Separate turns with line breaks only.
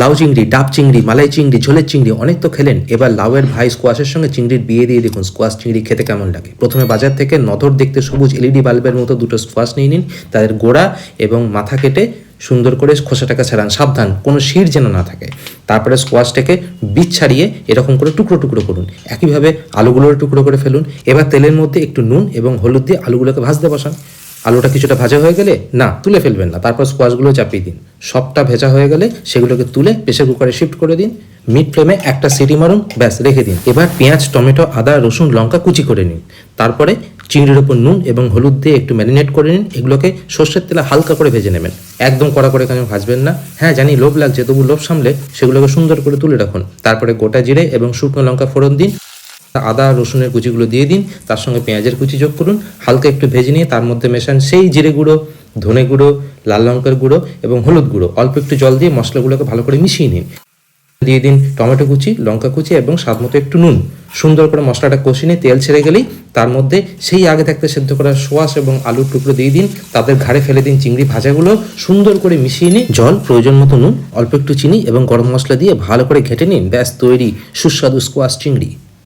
লাউ চিংড়ি, ডাব চিংড়ি, মালাই চিংড়ি, ঝোলের চিংড়ি অনেক তো খেলেন। এবার লাউয়ের ভাই স্কোয়াশের সঙ্গে চিংড়ির বিয়ে দিয়ে দেখুন, স্কোয়াশ চিংড়ি খেতে কেমন লাগে? প্রথমে বাজার থেকে নথর দেখতে সবুজ এলইডি বাল্বের মতো দুটো স্কোয়াশ নিয়ে নিন, তাদের গোড়া এবং মাথা কেটে সুন্দর করে খোসাটাকে ছাড়ান, সাবধান, কোনো শির যেন না থাকে। তারপরে স্কোয়াশটাকে বীজ ছাড়িয়ে এরকম করে টুকরো টুকরো করুন। একইভাবে আলুগুলোর টুকরো করে ফেলুন। এবার তেলের মধ্যে একটু নুন এবং হলুদ দিয়ে আলুগুলোকে ভাজতে বসান। আলুটা কিছুটা ভাজা হয়ে গেলে, না, তুলে ফেলবেন না। তারপর স্কোয়াশগুলো চাপিয়ে দিন। সবটা ভেজা হয়ে গেলে সেগুলোকে তুলে প্রেশার কুকারে শিফট করে দিন। মিড ফ্লেমে একটা সিটি মারুন, ব্যাস, রেখে দিন। এবার পেঁয়াজ, টমেটো, আদা, রসুন, লঙ্কা কুচি করে নিন। তারপরে চিংড়ির ওপর নুন এবং হলুদ দিয়ে একটু ম্যারিনেট করে নিন। এগুলোকে সর্ষের তেলে হালকা করে ভেজে নেবেন। একদম কড়া করে কেন ভাজবেন না? হ্যাঁ জানি, লোভ লাগছে, তবু লোভ সামলে সেগুলোকে সুন্দর করে তুলে রাখুন। তারপরে গোটা জিরে এবং শুকনো লঙ্কা ফোড়ন দিন। আদা, রসুনের কুচিগুলো দিয়ে দিন, তার সঙ্গে পেঁয়াজের কুচি যোগ করুন, হালকা একটু ভেজে নিয়ে তার মধ্যে মেশান সেই জিরে গুঁড়ো, ধনে গুঁড়ো, লাল লঙ্কার গুঁড়ো এবং হলুদ গুঁড়ো। অল্প একটু জল দিয়ে মশলাগুলোকে ভালো করে মিশিয়ে নিন। দিয়ে দিন টমেটো কুচি, লঙ্কা কুচি এবং স্বাদ মতো একটু নুন। সুন্দর করে মশলাটা কষিয়ে নিয়ে তেল ছেড়ে গেলেই তার মধ্যে সেই আগে থাকতে সেদ্ধ করা সোয়াশ এবং আলুর টুকরো দিয়ে দিন, তাদের ঘাড়ে ফেলে দিন চিংড়ি ভাজাগুলো, সুন্দর করে মিশিয়ে নিন। জল, প্রয়োজন মতো নুন, অল্প একটু চিনি এবং গরম মশলা দিয়ে ভালো করে ঘেটে নিন। ব্যাস, তৈরি সুস্বাদু স্কোয়াশ চিংড়ি।